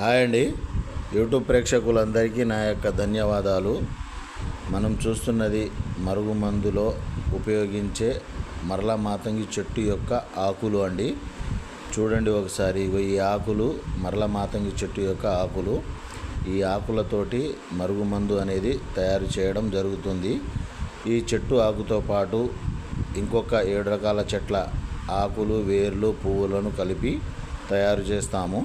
Hi అండి. YouTube ప్రేక్షకులందరికీ నా యొక్క ధన్యవాదాలు. మనం చూస్తున్నది మరుగుమందులో ఉపయోగించే మరల మాతంగి చెట్టు యొక్క ఆకులు అండి. చూడండి ఒకసారి ఈ ఆకులు మరల మాతంగి చెట్టు యొక్క ఆకులు. ఈ ఆకులతోటి మరుగుమందు అనేది తయారు చేయడం జరుగుతుంది. ఈ చెట్టు ఆకుతో పాటు ఇంకొక ఏడు రకాల చెట్ల ఆకులు వేర్లు పువ్వులను కలిపి తయారు చేస్తాము.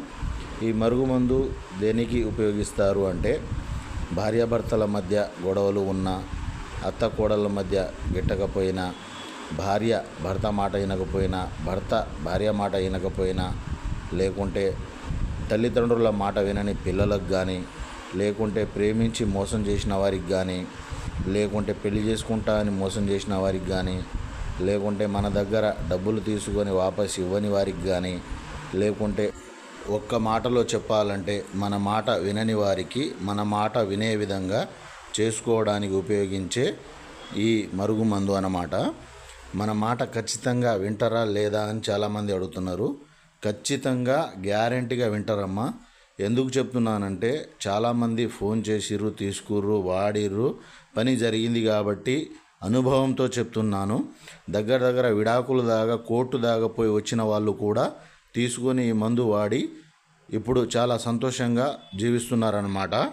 ఈ మరుగుమందు దేనికి ఉపయోగిస్తారు అంటే భార్యాభర్తల మధ్య గొడవలు ఉన్న అత్త కోడళ్ళ మధ్య గిట్టకపోయినా భార్య భర్త మాట వినకపోయినా భర్త భార్య మాట వినకపోయినా లేకుంటే తల్లిదండ్రుల మాట వినని పిల్లలకు కానీ లేకుంటే ప్రేమించి మోసం చేసిన వారికి కానీ లేకుంటే పెళ్ళి చేసుకుంటా అని మోసం చేసిన వారికి కానీ లేకుంటే మన దగ్గర డబ్బులు తీసుకొని వాపస్ ఇవ్వని వారికి కానీ లేకుంటే ఒక్క మాటలో చెప్పాలంటే మన మాట వినని వారికి మన మాట వినే విధంగా చేసుకోవడానికి ఉపయోగించే ఈ మరుగుమందు అన్నమాట. మన మాట ఖచ్చితంగా వింటారా లేదా అని చాలామంది అడుగుతున్నారు. ఖచ్చితంగా గ్యారంటీగా వింటారమ్మా. ఎందుకు చెప్తున్నానంటే చాలామంది ఫోన్ చేసిర్రు తీసుకుర్రు వాడిర్రు పని జరిగింది కాబట్టి అనుభవంతో చెప్తున్నాను. దగ్గర దగ్గర విడాకులు దాకా కోర్టు దాకా పోయి వచ్చిన వాళ్ళు కూడా తీసుకొని ఈ మందు వాడి ఇప్పుడు చాలా సంతోషంగా జీవిస్తున్నారన్నమాట.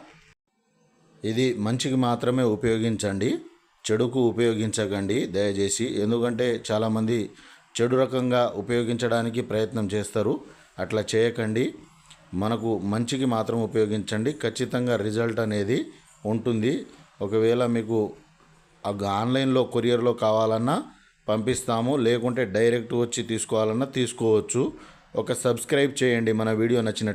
ఇది మంచికి మాత్రమే ఉపయోగించండి. చెడుకు ఉపయోగించకండి దయచేసి. ఎందుకంటే చాలామంది చెడు రకంగా ఉపయోగించడానికి ప్రయత్నం చేస్తారు. అట్లా చేయకండి. మనకు మంచికి మాత్రం ఉపయోగించండి. ఖచ్చితంగా రిజల్ట్ అనేది ఉంటుంది. ఒకవేళ మీకు ఆ ఆన్లైన్లో కొరియర్లో కావాలన్నా పంపిస్తాము. లేకుంటే డైరెక్ట్ వచ్చి తీసుకోవాలన్నా తీసుకోవచ్చు. ఒక సబ్స్క్రైబ్ చేయండి మన వీడియో నచ్చినట్లు